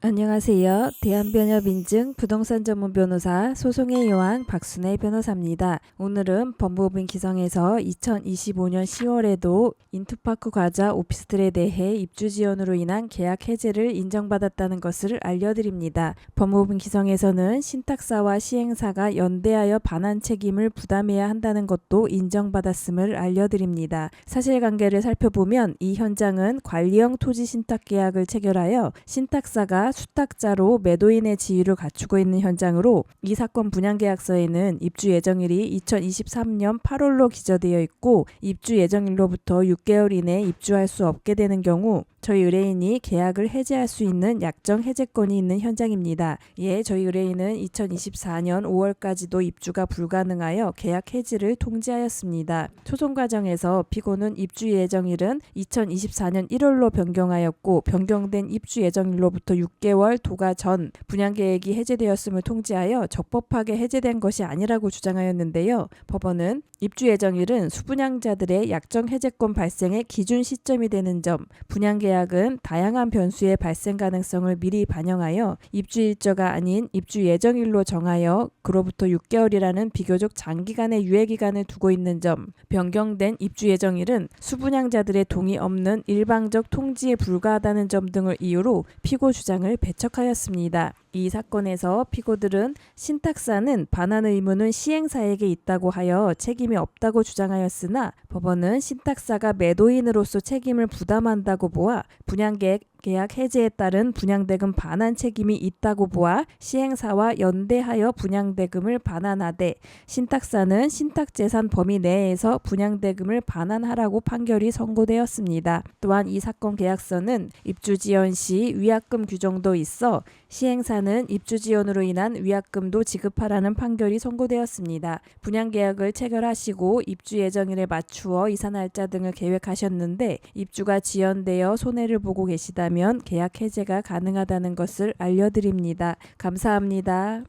안녕하세요. 대한변협인증 부동산 전문 변호사 소송의 여왕 박순혜 변호사입니다. 오늘은 법무법인 기성에서 2025년 10월에도 인투파크 과자 오피스텔에 대해 입주 지연으로 인한 계약 해제를 인정받았다는 것을 알려드립니다. 법무법인 기성에서는 신탁사와 시행사가 연대하여 반환 책임을 부담해야 한다는 것도 인정받았음을 알려드립니다. 사실관계를 살펴보면 이 현장은 관리형 토지 신탁 계약을 체결하여 신탁사가 수탁자로 매도인의 지위를 갖추고 있는 현장으로 이 사건 분양계약서에는 입주 예정일이 2023년 8월로 기재되어 있고 입주 예정일로부터 6개월 이내 입주할 수 없게 되는 경우 저희 의뢰인이 계약을 해제할 수 있는 약정 해제권이 있는 현장입니다. 예, 저희 의뢰인은 2024년 5월까지도 입주가 불가능하여 계약 해지를 통지하였습니다. 소송 과정에서 피고는 입주 예정일은 2024년 1월로 변경하였고 변경된 입주 예정일로부터 6개월 도가 전 분양 계획이 해제되었음을 통지하여 적법하게 해제된 것이 아니라고 주장하였는데요. 법원은 입주 예정일은 수분양자들의 약정 해제권 발생의 기준 시점이 되는 점, 분양 계약은 다양한 변수의 발생 가능성을 미리 반영하여 입주 일자가 아닌 입주 예정일로 정하여 그로부터 6개월이라는 비교적 장기간의 유예 기간을 두고 있는 점, 변경된 입주 예정일은 수분양자들의 동의 없는 일방적 통지에 불과하다는 점 등을 이유로 피고 주장을 배척하였습니다. 이 사건에서 피고들은 신탁사는 반환 의무는 시행사에게 있다고 하여 책임 이 없다고 주장하였으나 법원은 신탁사가 매도인으로서 책임을 부담한다고 보아 분양계획 계약 해제에 따른 분양대금 반환 책임이 있다고 보아 시행사와 연대하여 분양대금을 반환하되 신탁사는 신탁재산 범위 내에서 분양대금을 반환하라고 판결이 선고되었습니다. 또한 이 사건 계약서는 입주 지연 시 위약금 규정도 있어 시행사는 입주 지연으로 인한 위약금도 지급하라는 판결이 선고되었습니다. 분양계약을 체결하시고 입주 예정일에 맞추어 이사 날짜 등을 계획하셨는데 입주가 지연되어 손해를 보고 계시 다면 계약 해제가 가능하다는 것을 알려드립니다. 감사합니다.